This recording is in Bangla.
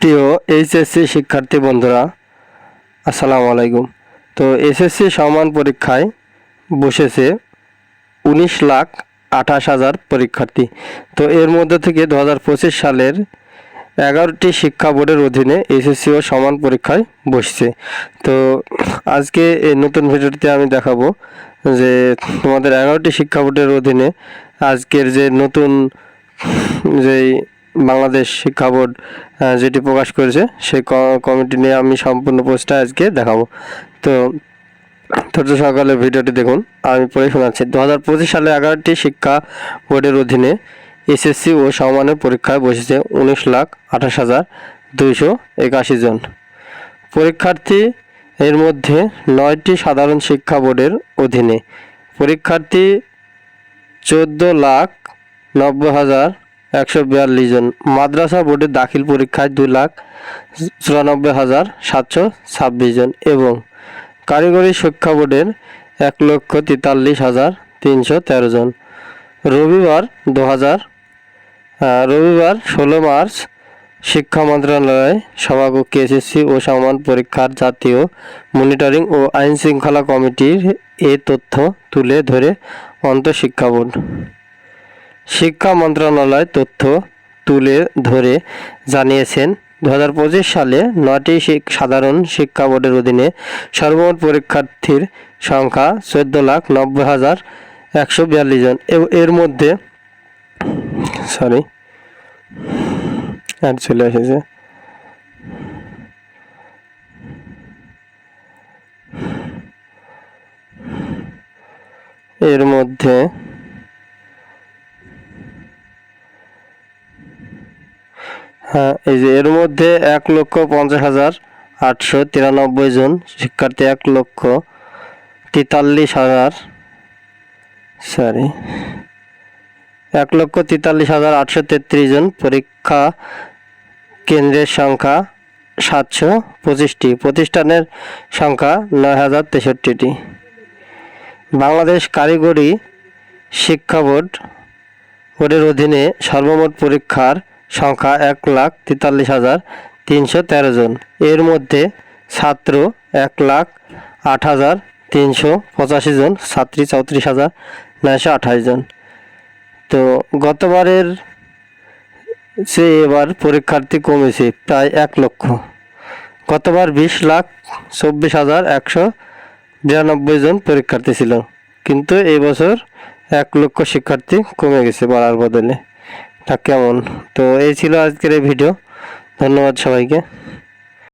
প্রিয় এইচএসসি শিক্ষার্থী বন্ধুরা, আসসালামু আলাইকুম। তো এসএসসি সমান পরীক্ষায় বসেছে উনিশ লাখ আঠাশ হাজার পরীক্ষার্থী। তো এর মধ্যে থেকে দু হাজার পঁচিশ সালের এগারোটি শিক্ষা বোর্ডের অধীনে এসএসসি ও সমান পরীক্ষায় বসছে। তো আজকে এই নতুন ভিডিওটিতে আমি দেখাবো যে তোমাদের এগারোটি শিক্ষা বোর্ডের অধীনে আজকের যে নতুন যেই বাংলাদেশ শিক্ষা বোর্ড যেটি প্রকাশ করেছে, সেই কমিটি নিয়ে আমি সম্পূর্ণ পোস্টটা আজকে দেখাবো। তো, ধৈর্য সকালে ভিডিওটি দেখুন। আমি পড়ে শোনাচ্ছি। দু হাজার পঁচিশ সালে এগারোটি শিক্ষা বোর্ডের অধীনে এসএসসি ও সমমানের পরীক্ষায় বসেছে উনিশ লাখ আঠাশ হাজার দুইশো একাশি জন। পরীক্ষার্থী এর মধ্যে নয়টি সাধারণ শিক্ষা বোর্ডের অধীনে। পরীক্ষার্থী চোদ্দ লাখ নব্বই হাজার একশো বিয়াল্লিশ জন। মাদ্রাসা বোর্ডের দাখিল পরীক্ষায় দু লাখ চুরানব্বই হাজার সাতশো ছাব্বিশ জন এবং কারিগরি শিক্ষা বোর্ডের এক লক্ষ তেতাল্লিশ হাজার তিনশো তেরো জন। রবিবার দু হাজার রবিবার ষোলো মার্চ শিক্ষা মন্ত্রণালয় সভাকক্ষে এসএসসি ও সমান পরীক্ষার জাতীয় মনিটরিং ও আইন শৃঙ্খলা কমিটির এ তথ্য তুলে ধরে অন্তঃশিক্ষা বোর্ড। শিক্ষা মন্ত্রণালয় তথ্য তুলে ধরে জানিয়েছেন দু হাজার পঁচিশ সালে নটি সাধারণ শিক্ষা বোর্ডের অধীনে সর্বমোট পরীক্ষার্থীর সংখ্যা চোদ্দ লাখ নব্বই হাজার একশো বিয়াল্লিশ জন। এর মধ্যে সরি আর চলে এসেছে। এর মধ্যে হ্যাঁ এই যে এর মধ্যে এক লক্ষ পঞ্চাশ হাজার আটশো তিরানব্বই জন শিক্ষার্থী এক লক্ষ তেতাল্লিশ হাজার সরি এক লক্ষ তেতাল্লিশ হাজার আটশো তেত্রিশ জন পরীক্ষা কেন্দ্রের সংখ্যা সাতশো পঁচিশটি, প্রতিষ্ঠানের সংখ্যা নয় হাজার তেষট্টিটি। বাংলাদেশ কারিগরি শিক্ষা বোর্ড, বোর্ডের অধীনে সর্বমোট পরীক্ষার সংখ্যা এক লাখ তেতাল্লিশ হাজার তিনশো তেরো জন। এর মধ্যে ছাত্র এক লাখ আট হাজার তিনশো পঁচাশি জন, ছাত্রী চৌত্রিশ হাজার নয়শো আঠাশ জন। তো গতবারের সে এবার পরীক্ষার্থী কমেছে প্রায় এক লক্ষ। গতবার বিশ লাখ চব্বিশ হাজার একশো বিরানব্বই জন পরীক্ষার্থী ছিল। কিন্তু এই বছর এক লক্ষ শিক্ষার্থী কমে গেছে বাড়ার বদলে। কেমন? তো এই ছিল আজকের এই ভিডিও ধন্যবাদ সবাইকে।